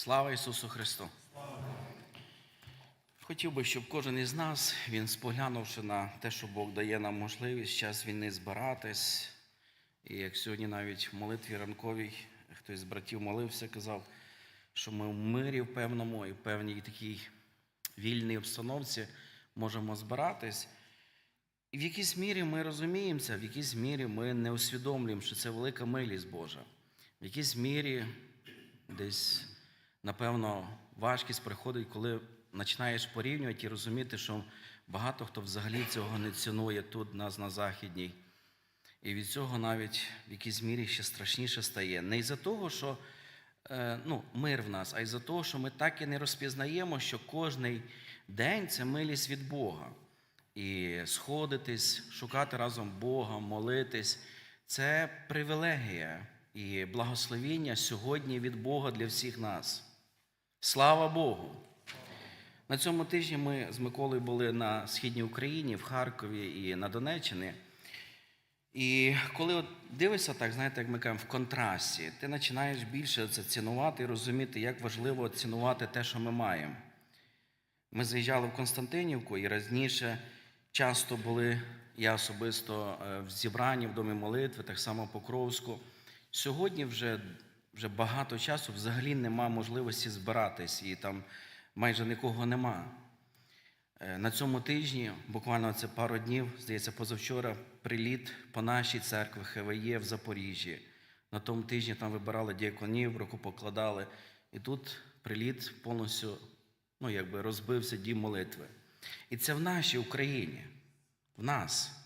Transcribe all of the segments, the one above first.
Слава Ісусу Христу! Хотів би, щоб кожен із нас, він споглянувши на те, що Бог дає нам можливість час війни збиратись. І як сьогодні навіть в молитві ранковій хтось з братів молився, казав, що ми в мирі в певному і в певній такій вільній обстановці можемо збиратись. І в якійсь мірі ми розуміємо це, в якійсь мірі ми не усвідомлюємо, що це велика милість Божа. В якійсь мірі десь, напевно, важкість приходить, коли починаєш порівнювати і розуміти, що багато хто взагалі цього не цінує тут, нас на Західній. І від цього навіть в якійсь мірі ще страшніше стає. Не із-за того, що е, ну, мир в нас, а із-за того, що ми так і не розпізнаємо, що кожний день це милість від Бога. І сходитись, шукати разом Бога, молитись це привілегія і благословіння сьогодні від Бога для всіх нас. Слава Богу! На цьому тижні ми з Миколою були на східній Україні, в Харкові і на Донеччині. І коли от дивишся так, знаєте, як ми кажемо, в контрасті, ти починаєш більше це цінувати і розуміти, як важливо цінувати те, що ми маємо. Ми заїжджали в Константинівку і раніше часто були, я особисто е, в зібранні в домі молитви, так само в Покровську. Сьогодні вже, вже багато часу взагалі нема можливості збиратись, і там майже нікого нема. Е, На цьому тижні, буквально це пару днів, здається, позавчора, приліт по нашій церкві ХВЄ в Запоріжжі. На тому тижні там вибирали діаконів, рукопокладали. І тут приліт повністю ну, якби розбився дім молитви. І це в нашій Україні, в нас.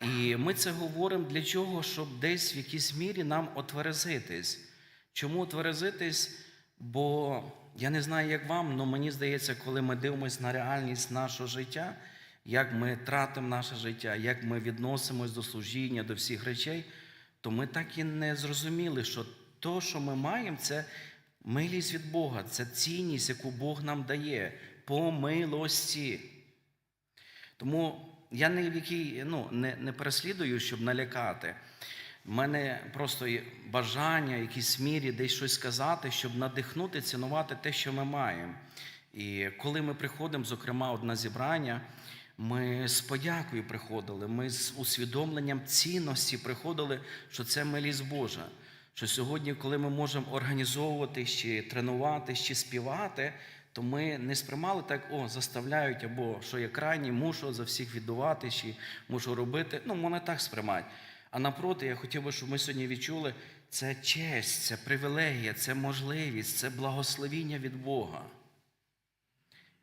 І ми це говоримо для чого, щоб десь в якійсь мірі нам отверезитись. Чому отверезитись? Бо я не знаю, як вам, але мені здається, коли ми дивимося на реальність нашого життя, як ми тратимо наше життя, як ми відносимось до служіння, до всіх речей, то ми так і не зрозуміли, що то, що ми маємо, це милість від Бога, це цінність, яку Бог нам дає по милості. Тому я не в якій, ну, не, не переслідую, щоб налякати. У мене просто бажання в якійсь мірі десь щось сказати, щоб надихнути, цінувати те, що ми маємо. І коли ми приходимо, зокрема, от на зібрання, ми з подякою приходили, ми з усвідомленням цінності приходили, що це милість Божа. Що сьогодні, коли ми можемо організовувати чи тренувати, чи співати, то ми не сприймали так, о, заставляють, або що я крайній, мушу за всіх віддувати, чи мушу робити. Ну, мене так сприймають. А напроти, я хотів би, щоб ми сьогодні відчули, це честь, це привілегія, це можливість, це благословіння від Бога.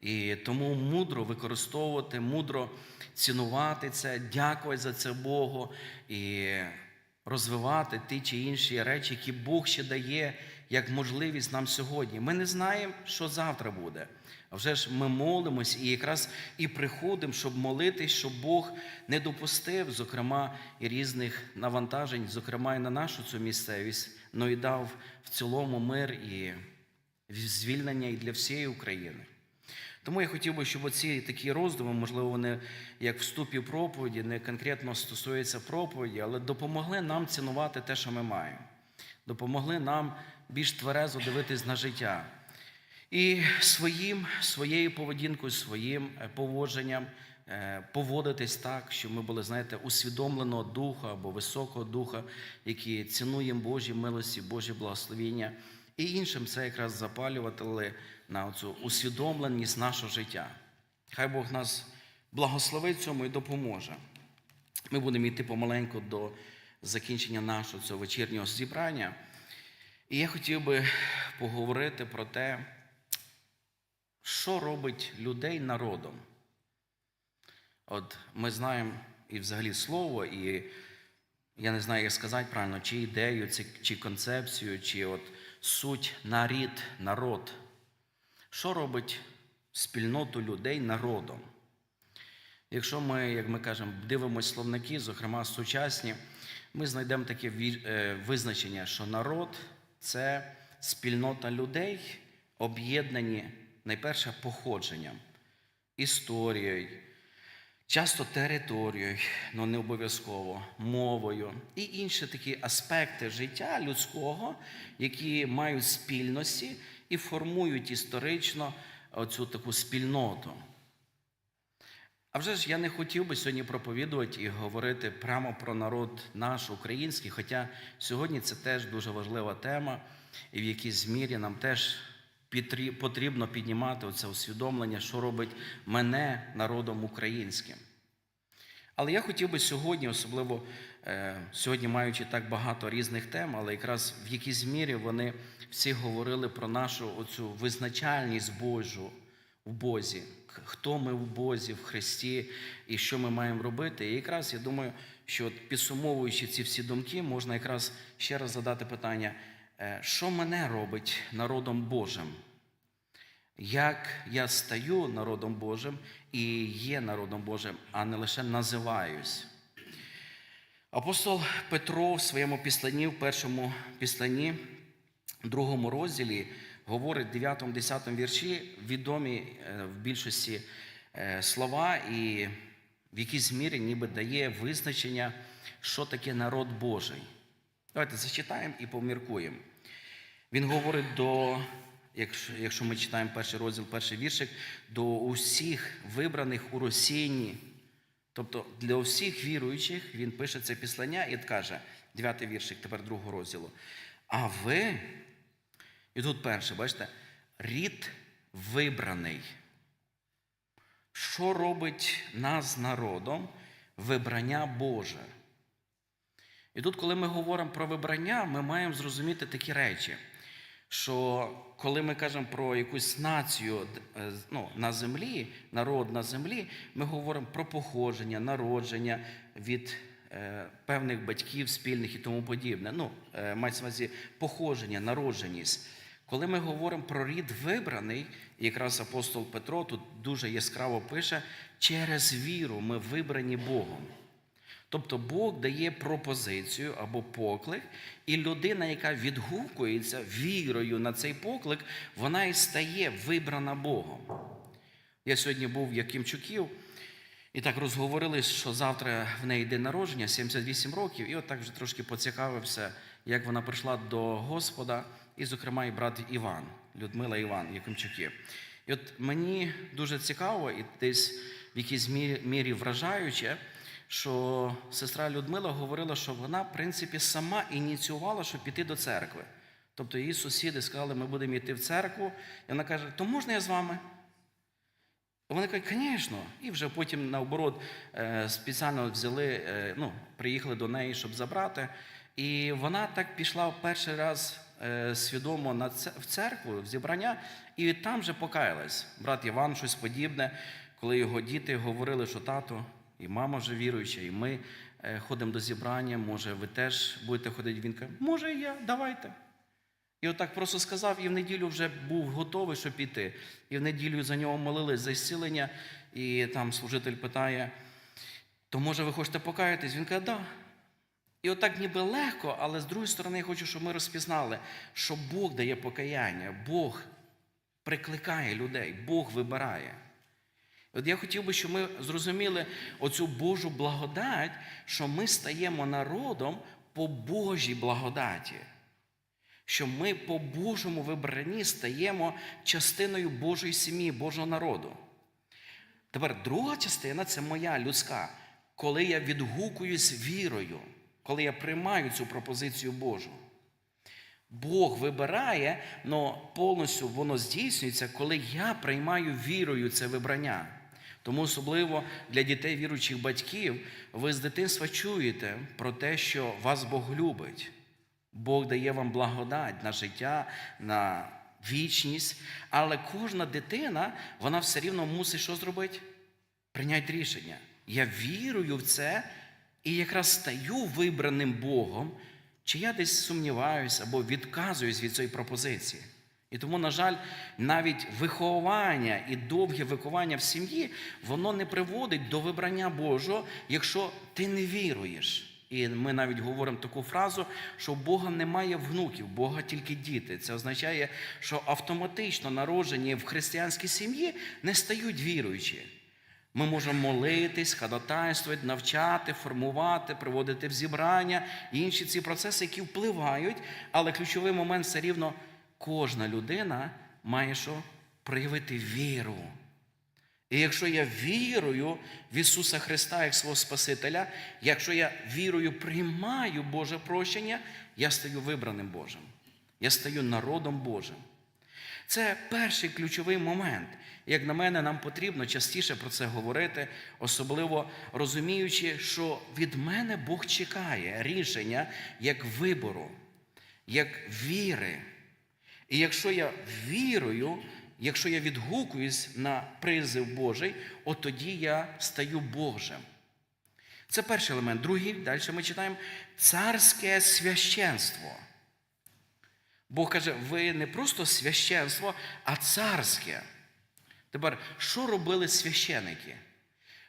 І тому мудро використовувати, мудро цінувати це, дякувати за це Богу і розвивати ті чи інші речі, які Бог ще дає як можливість нам сьогодні. Ми не знаємо, що завтра буде. А вже ж ми молимось і якраз і приходимо, щоб молитись, щоб Бог не допустив, зокрема, і різних навантажень, зокрема, і на нашу цю місцевість, але і дав в цілому мир і звільнення і для всієї України. Тому я хотів би, щоб оці такі роздуми, можливо, вони як вступі проповіді, не конкретно стосуються проповіді, але допомогли нам цінувати те, що ми маємо. Допомогли нам більш тверезо дивитись на життя. І своїм, своєю поведінкою, своїм е, поводженням е, поводитись так, щоб ми були, знаєте, усвідомленого духа або високого духа, які цінуємо Божі милості, Божі благословіння. І іншим це якраз запалювати на цю усвідомленість нашого життя. Хай Бог нас благословить цьому і допоможе. Ми будемо йти помаленьку до закінчення нашого цього вечірнього зібрання. І я хотів би поговорити про те, що робить людей народом. От ми знаємо і взагалі слово, і я не знаю, як сказати правильно, чи ідею, чи концепцію, чи от суть нарід, народ. Що робить спільноту людей народом? Якщо ми, як ми кажемо, дивимося словники, зокрема сучасні, ми знайдемо таке визначення, що народ це спільнота людей, об'єднані найперше походженням, історією, часто територією, але не обов'язково мовою і інші такі аспекти життя людського, які мають спільності і формують історично оцю таку спільноту. А вже ж я не хотів би сьогодні проповідувати і говорити прямо про народ наш український, хоча сьогодні це теж дуже важлива тема, і в якійсь мірі нам теж потрібно піднімати оце усвідомлення, що робить мене народом українським. Але я хотів би сьогодні, особливо е, сьогодні, маючи так багато різних тем, але якраз в якійсь мірі вони всі говорили про нашу оцю визначальність Божу в Бозі, хто ми в Бозі, в Христі і що ми маємо робити. І якраз я думаю, що підсумовуючи ці всі думки, можна якраз ще раз задати питання, е, що мене робить народом Божим? Як я стаю народом Божим і є народом Божим, а не лише називаюсь. Апостол Петро в своєму післанні, в першому післанні, другому розділі, говорить в 9-10 вірші відомі е, в більшості е, слова і в якійсь мірі ніби дає визначення, що таке народ Божий. Давайте зачитаємо і поміркуємо. Він говорить до, якщо, якщо ми читаємо перший розділ, перший віршик, до усіх вибраних у розсіянні. Тобто для усіх віруючих він пише це післання і каже, дев'ятий віршик, тепер другого розділу. А ви, і тут перше, бачите, рід вибраний. Що робить нас народом? Вибрання Боже. І тут, коли ми говоримо про вибрання, ми маємо зрозуміти такі речі, що коли ми кажемо про якусь націю е, ну, на землі, народ на землі, ми говоримо про походження, народження від е, певних батьків спільних і тому подібне. Ну, е, мається на увазі походження, народженість. Коли ми говоримо про рід вибраний, якраз апостол Петро тут дуже яскраво пише, через віру ми вибрані Богом. Тобто Бог дає пропозицію або поклик, і людина, яка відгукується вірою на цей поклик, вона і стає вибрана Богом. Я сьогодні був в Якимчуків, і так розговорились, що завтра в неї день народження, 78 років, і от так вже трошки поцікавився, як вона прийшла до Господа, і, зокрема, і брат Іван, Людмила Іван Якимчуків. І от мені дуже цікаво, і десь в якійсь мірі вражаюче, що сестра Людмила говорила, що вона, в принципі, сама ініціювала, щоб піти до церкви. Тобто її сусіди сказали, ми будемо йти в церкву. І вона каже, то можна я з вами? Вони кажуть, звісно. І вже потім, наоборот, е, спеціально взяли, е, ну, приїхали до неї, щоб забрати. І вона так пішла в перший раз е, свідомо в церкву, в зібрання, і там вже покаялась. Брат Іван, щось подібне, коли його діти говорили, що тато і мама вже віруюча, і ми е, ходимо до зібрання, може, ви теж будете ходити. Він каже, може, і я, давайте. І отак просто сказав, і в неділю вже був готовий, щоб піти. І в неділю за нього молились за зцілення, і там служитель питає: то може ви хочете покаятись? Він каже, да. І отак ніби легко, але з другої сторони, я хочу, щоб ми розпізнали, що Бог дає покаяння, Бог прикликає людей, Бог вибирає. От я хотів би, щоб ми зрозуміли оцю Божу благодать, що ми стаємо народом по Божій благодаті що ми по Божому вибранні стаємо частиною Божої сім'ї, Божого народу. Тепер друга частина це моя людська, коли я відгукуюсь вірою, коли я приймаю цю пропозицію Божу. Бог вибирає, але повністю воно здійснюється, коли я приймаю вірою це вибрання. Тому особливо для дітей віруючих батьків, ви з дитинства чуєте про те, що вас Бог любить. Бог дає вам благодать на життя, на вічність, але кожна дитина, вона все рівно мусить що зробити? Прийняти рішення. Я вірую в це і якраз стаю вибраним Богом, чи я десь сумніваюся або відказуюсь від цієї пропозиції. І тому, на жаль, навіть виховання і довге виховання в сім'ї, воно не приводить до вибрання Божого, якщо ти не віруєш. І ми навіть говоримо таку фразу, що у Бога немає внуків, у Бога тільки діти. Це означає, що автоматично народжені в християнській сім'ї не стають віруючі. Ми можемо молитись, ходатайствувати, навчати, формувати, приводити в зібрання і інші ці процеси, які впливають, але ключовий момент все рівно кожна людина має що? проявити віру. І якщо я вірую в Ісуса Христа як свого Спасителя, якщо я вірою приймаю Боже прощення, я стаю вибраним Божим. Я стаю народом Божим. Це перший ключовий момент. Як на мене, нам потрібно частіше про це говорити, особливо розуміючи, що від мене Бог чекає рішення як вибору, як віри. І якщо я вірую, якщо я відгукуюсь на призив Божий, от тоді я стаю Божим. Це перший елемент. Другий, далі ми читаємо царське священство. Бог каже, ви не просто священство, а царське. Тепер, що робили священики?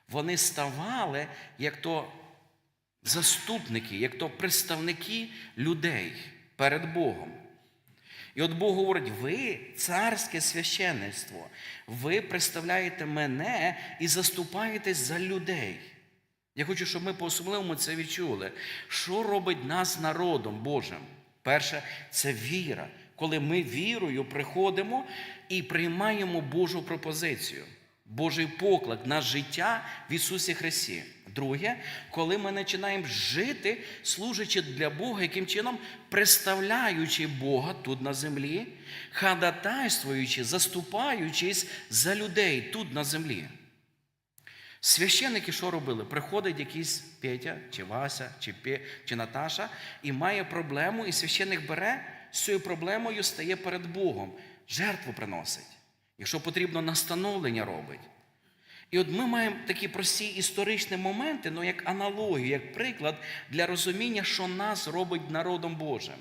Вони ставали як то заступники, як то представники людей перед Богом. І от Бог говорить: ви царське священництво, ви представляєте мене і заступаєтесь за людей. Я хочу, щоб ми по-особливому це відчули. Що робить нас народом Божим? Перше, це віра. Коли ми вірою приходимо і приймаємо Божу пропозицію, Божий поклик на життя в Ісусі Христі. Друге, коли ми починаємо жити, служачи для Бога, яким чином представляючи Бога тут на землі, ходатайствуючи, заступаючись за людей тут на землі. Священники що робили? Приходить якийсь Петя, чи Вася, чи Пе, чи Наташа, і має проблему, і священник бере з цією проблемою, стає перед Богом, жертву приносить. Якщо потрібно, настановлення робить. І от ми маємо такі прості історичні моменти, ну як аналогію, як приклад для розуміння, що нас робить народом Божим.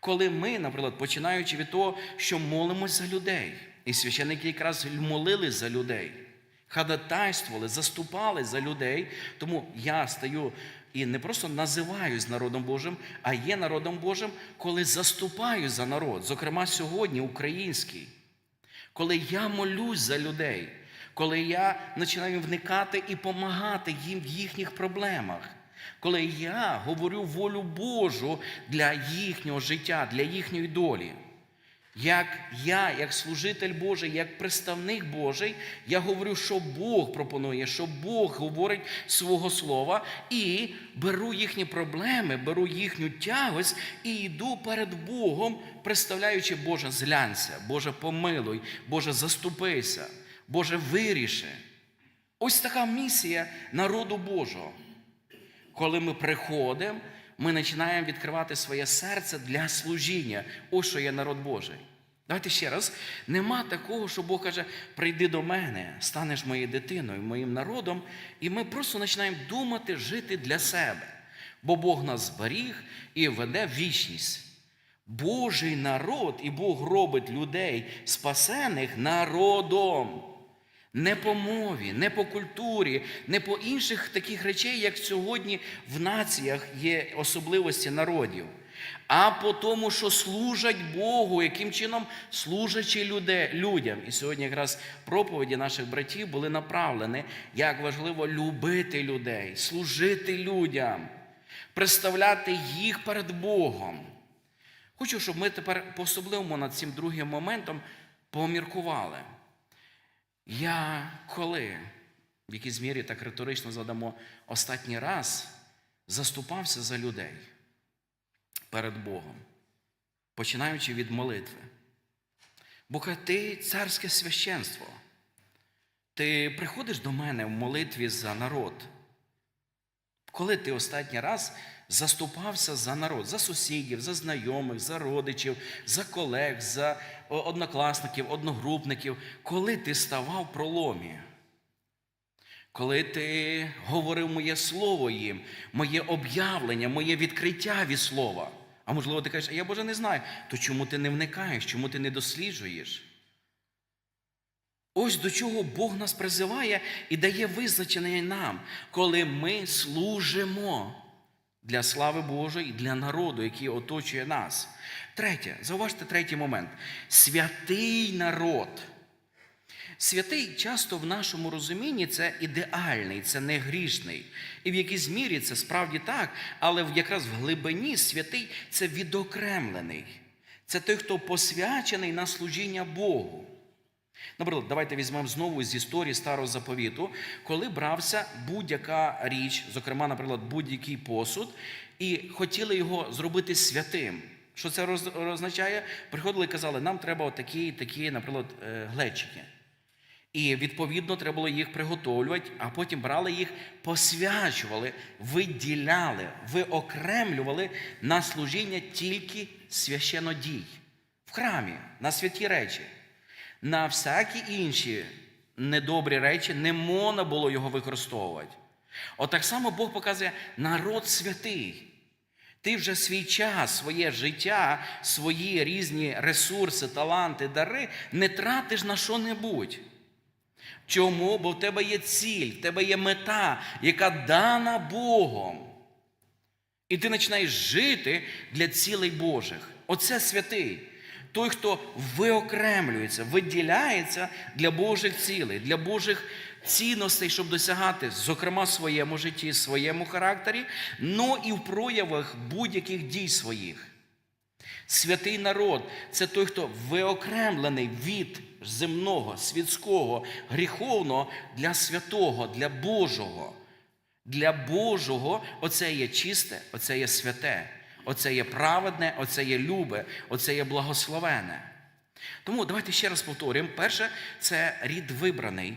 Коли ми, наприклад, починаючи від того, що молимось за людей, і священники якраз молили за людей, ходатайствували, заступали за людей, тому я стаю і не просто називаюсь народом Божим, а є народом Божим, коли заступаю за народ, зокрема сьогодні український. Коли я молюсь за людей, коли я починаю вникати і допомагати їм в їхніх проблемах, коли я говорю волю Божу для їхнього життя, для їхньої долі. Як я, як служитель Божий, як представник Божий, я говорю, що Бог пропонує, що Бог говорить свого слова, і беру їхні проблеми, беру їхню тягость і йду перед Богом, представляючи Боже, зглянься, Боже, помилуй, Боже, заступися, Боже, виріши. Ось така місія народу Божого. Коли ми приходимо, ми починаємо відкривати своє серце для служіння. Ось що є народ Божий. Давайте ще раз. Нема такого, що Бог каже: прийди до мене, станеш моєю дитиною, моїм народом, і ми просто починаємо думати, жити для себе. Бо Бог нас зберіг і веде вічність. Божий народ, і Бог робить людей спасених народом. Не по мові, не по культурі, не по інших таких речей, як сьогодні в націях є особливості народів, а по тому, що служать Богу, яким чином служачи люди, людям. І сьогодні якраз проповіді наших братів були направлені, як важливо любити людей, служити людям, представляти їх перед Богом. Хочу, щоб ми тепер по-особливому над цим другим моментом поміркували. Я коли, в якійсь мірі так риторично задамо, останній раз заступався за людей перед Богом, починаючи від молитви. Бо ти царське священство. Ти приходиш до мене в молитві за народ. Коли ти останній раз заступався за народ, за сусідів, за знайомих, за родичів, за колег, за однокласників, одногрупників, коли ти ставав в проломі, коли ти говорив моє слово їм, моє об'явлення, моє відкриття від слова. А можливо, ти кажеш, а я Боже не знаю, то чому ти не вникаєш, чому ти не досліджуєш? Ось до чого Бог нас призиває і дає визначення нам, коли ми служимо для слави Божої і для народу, який оточує нас. Третє, зауважте третій момент. Святий народ. Святий часто в нашому розумінні це ідеальний, це не грішний. І в якійсь мірі це справді так, але якраз в глибині святий це відокремлений. Це той, хто посвячений на служіння Богу. Наприклад, давайте візьмемо знову з історії старого заповіту, коли брався будь-яка річ, зокрема, наприклад, будь-який посуд, і хотіли його зробити святим. Що це означає? Приходили і казали, нам треба отакі, такі, наприклад, е, глечики. І відповідно треба було їх приготовлювати, а потім брали їх, посвячували, виділяли, виокремлювали на служіння тільки священодій в храмі, на святі речі. На всякі інші недобрі речі не можна було його використовувати. Отак само Бог показує народ святий. Ти вже свій час, своє життя, свої різні ресурси, таланти, дари не тратиш на що-небудь. Чому? Бо в тебе є ціль, в тебе є мета, яка дана Богом. І ти починаєш жити для цілей Божих. Оце святий. Той, хто виокремлюється, виділяється для Божих цілей, для Божих цінностей, щоб досягати, зокрема, в своєму житті, своєму характері, ну і в проявах будь-яких дій своїх. Святий народ це той, хто виокремлений від земного, світського, гріховного для святого, для Божого. Для Божого оце є чисте, оце є святе, оце є праведне, оце є любе, оце є благословене. Тому давайте ще раз повторюємо. Перше, це рід вибраний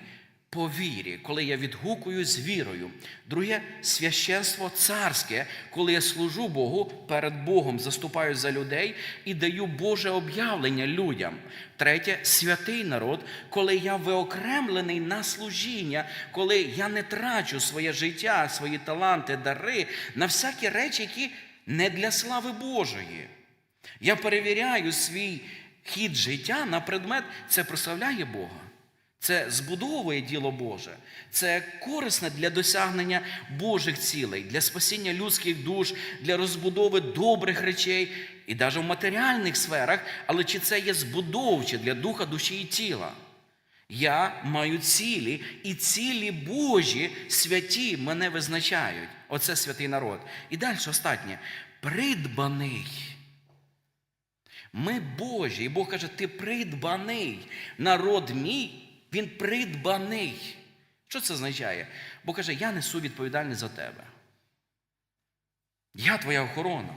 по вірі, коли я відгукую з вірою. Друге священство царське, коли я служу Богу перед Богом, заступаю за людей і даю Боже об'явлення людям. Третє святий народ, коли я виокремлений на служіння, коли я не трачу своє життя, свої таланти, дари на всякі речі, які не для слави Божої. Я перевіряю свій хід життя на предмет, це прославляє Бога. Це збудовує діло Боже, це корисне для досягнення Божих цілей, для спасіння людських душ, для розбудови добрих речей і навіть в матеріальних сферах, але чи це є збудовче для духа, душі і тіла? Я маю цілі, і цілі Божі святі мене визначають. Оце святий народ. І далі останнє придбаний. Ми Божі, і Бог каже, ти придбаний. Народ мій, він придбаний. Що це означає? Бог каже, я несу відповідальність за тебе. Я твоя охорона,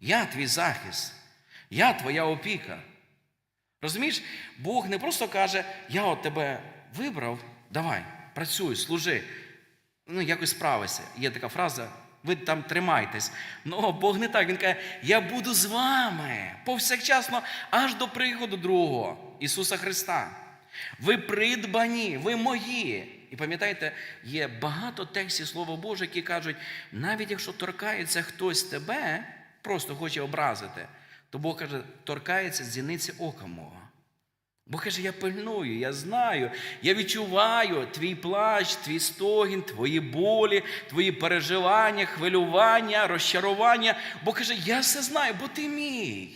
я твій захист, я твоя опіка. Розумієш, Бог не просто каже, я от тебе вибрав, давай, працюй, служи, ну якось справися. Є така фраза, ви там тримайтесь. Ну, Бог не так. Він каже, я буду з вами повсякчасно аж до приходу другого Ісуса Христа. Ви придбані, ви мої. І пам'ятаєте, є багато текстів Слова Боже, які кажуть, навіть якщо торкається хтось тебе, просто хоче образити, то Бог каже, торкається зіниці ока мого. Бог каже, я пильную, я знаю, я відчуваю твій плач, твій стогін, твої болі, твої переживання, хвилювання, розчарування. Бог каже, я все знаю, бо ти мій.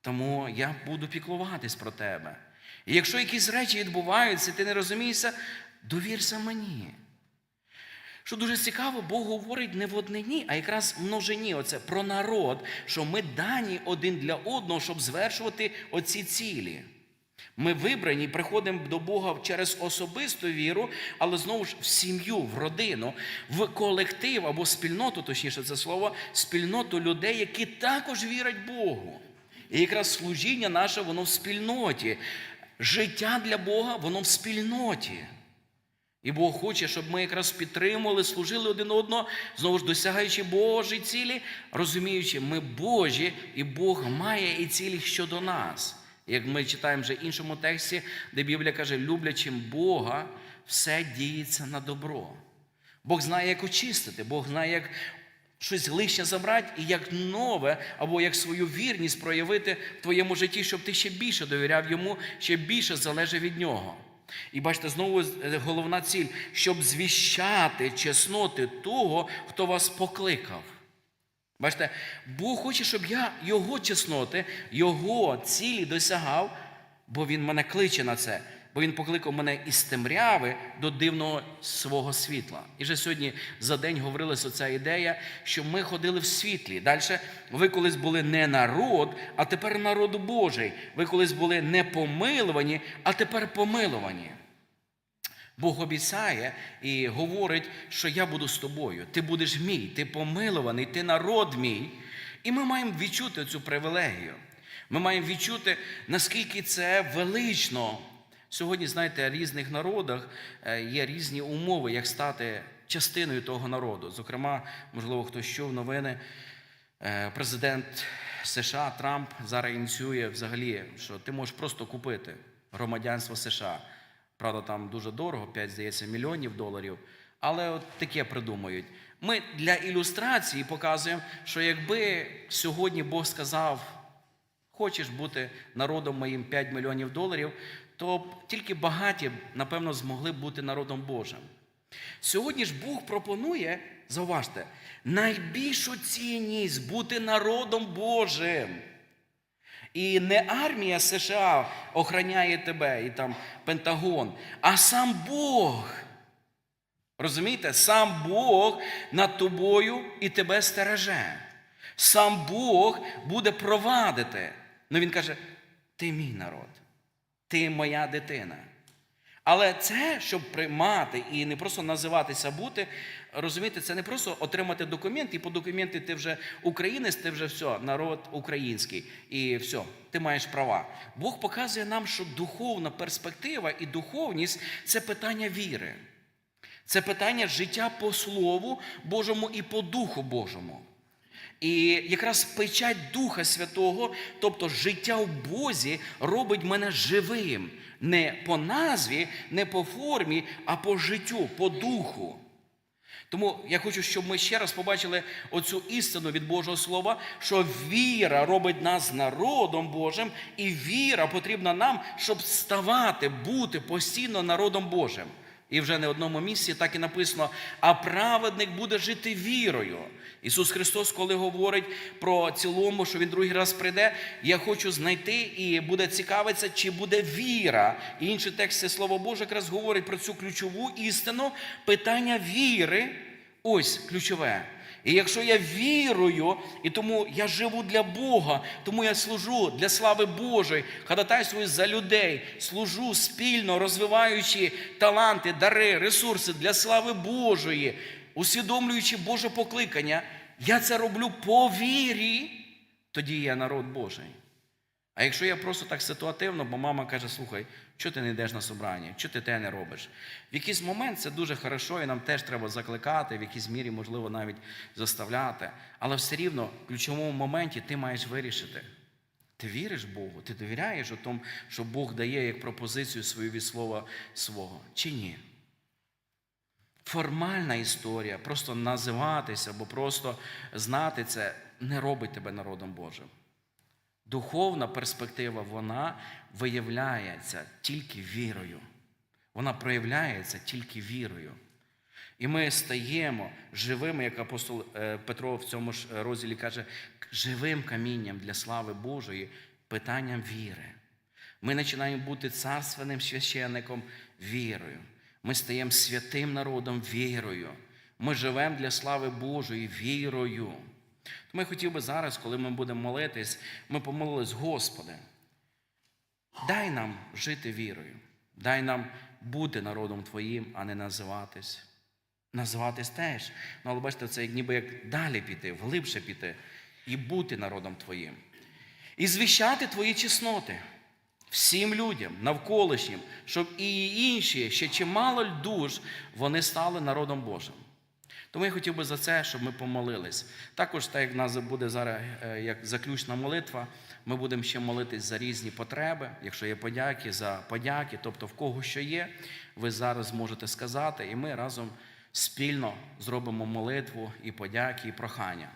Тому я буду піклуватись про тебе. І якщо якісь речі відбуваються, ти не розумієшся, довірся мені. Що дуже цікаво, Бог говорить не в однині, а якраз в множині. Оце про народ, що ми дані один для одного, щоб звершувати оці цілі. Ми вибрані, приходимо до Бога через особисту віру, але знову ж в сім'ю, в родину, в колектив або спільноту, точніше це слово, спільноту людей, які також вірять Богу. І якраз служіння наше, воно в спільноті. Життя для Бога, воно в спільноті. І Бог хоче, щоб ми якраз підтримували, служили один одного, знову ж досягаючи Божі цілі, розуміючи, ми Божі, і Бог має і цілі щодо нас. Як ми читаємо вже в іншому тексті, де Біблія каже, люблячим Бога, все діється на добро. Бог знає, як очистити, Бог знає, як щось лишнє забрати і як нове, або як свою вірність проявити в твоєму житті, щоб ти ще більше довіряв йому, ще більше залежав від нього. І бачите, знову е, головна ціль, щоб звіщати чесноти того, хто вас покликав. Бачите, Бог хоче, щоб я його чесноти, його цілі досягав, бо Він мене кличе на це. Бо він покликав мене із темряви до дивного свого світла. І вже сьогодні за день говорилася ця ідея, що ми ходили в світлі. Далі ви колись були не народ, а тепер народ Божий. Ви колись були не помилувані, а тепер помилувані. Бог обіцяє і говорить, що я буду з тобою. Ти будеш мій, ти помилуваний, ти народ мій. І ми маємо відчути цю привілегію. Ми маємо відчути, наскільки це велично. Сьогодні, знаєте, в різних народах е, є різні умови, як стати частиною того народу. Зокрема, можливо, хтось чув новини. Е, Президент США Трамп зараз ініціює взагалі, що ти можеш просто купити громадянство США. Правда, там дуже дорого, 5, здається, мільйонів доларів. Але от таке придумують. Ми для ілюстрації показуємо, що якби сьогодні Бог сказав, хочеш бути народом моїм 5 мільйонів доларів, то тільки багаті, напевно, змогли бути народом Божим. Сьогодні ж Бог пропонує, зауважте, найбільшу цінність бути народом Божим. І не армія США охороняє тебе і там Пентагон, а сам Бог. Розумієте, сам Бог над тобою і тебе стереже. Сам Бог буде провадити. Ну він каже: ти мій народ, ти моя дитина. Але це, щоб приймати і не просто називатися бути, розумієте, це не просто отримати документ, і по документі ти вже українець, ти вже все, народ український, і все, ти маєш права. Бог показує нам, що духовна перспектива і духовність це питання віри. Це питання життя по Слову Божому і по Духу Божому. І якраз печать Духа Святого, тобто життя в Бозі, робить мене живим. Не по назві, не по формі, а по життю, по духу. Тому я хочу, щоб ми ще раз побачили оцю істину від Божого Слова, що віра робить нас народом Божим, і віра потрібна нам, щоб ставати, бути постійно народом Божим. І вже не одному місці так і написано: а праведник буде жити вірою. Ісус Христос, коли говорить про цілому, що Він другий раз прийде, я хочу знайти і буде цікавитися, чи буде віра. І інший текст, це Слово Боже, якраз говорить про цю ключову істину питання віри. Ось ключове. І якщо я вірую, і тому я живу для Бога, тому я служу для слави Божої, ходатайствую за людей, служу спільно, розвиваючи таланти, дари, ресурси для слави Божої, усвідомлюючи Боже покликання, я це роблю по вірі, тоді я народ Божий. А якщо я просто так ситуативно, бо мама каже, слухай, чого ти не йдеш на собрання, чого ти те не робиш? В якийсь момент це дуже хорошо, і нам теж треба закликати, в якійсь мірі, можливо, навіть заставляти. Але все рівно в ключовому моменті ти маєш вирішити. Ти віриш Богу, ти довіряєш у тому, що Бог дає як пропозицію свою від слова свого, чи ні? Формальна історія, просто називатися або просто знати це, не робить тебе народом Божим. Духовна перспектива, вона виявляється тільки вірою. Вона проявляється тільки вірою. І ми стаємо живими, як апостол е, Петро в цьому ж розділі каже, живим камінням для слави Божої, питанням віри. Ми починаємо бути царственним священником вірою. Ми стаємо святим народом вірою. Ми живемо для слави Божої вірою. Тому я хотів би зараз, коли ми будемо молитись, ми помолились, Господи, дай нам жити вірою, дай нам бути народом Твоїм, а не називатись. Називатись теж. Ну, але бачите, це ніби як далі піти, вглибше піти і бути народом Твоїм. І звіщати Твої чесноти всім людям, навколишнім, щоб і інші, ще чимало душ, вони стали народом Божим. Тому я хотів би за це, щоб ми помолились. Також, так як в нас буде зараз е, як заключна молитва, ми будемо ще молитись за різні потреби, якщо є подяки, за подяки, тобто в кого що є, ви зараз можете сказати, і ми разом спільно зробимо молитву і подяки, і прохання.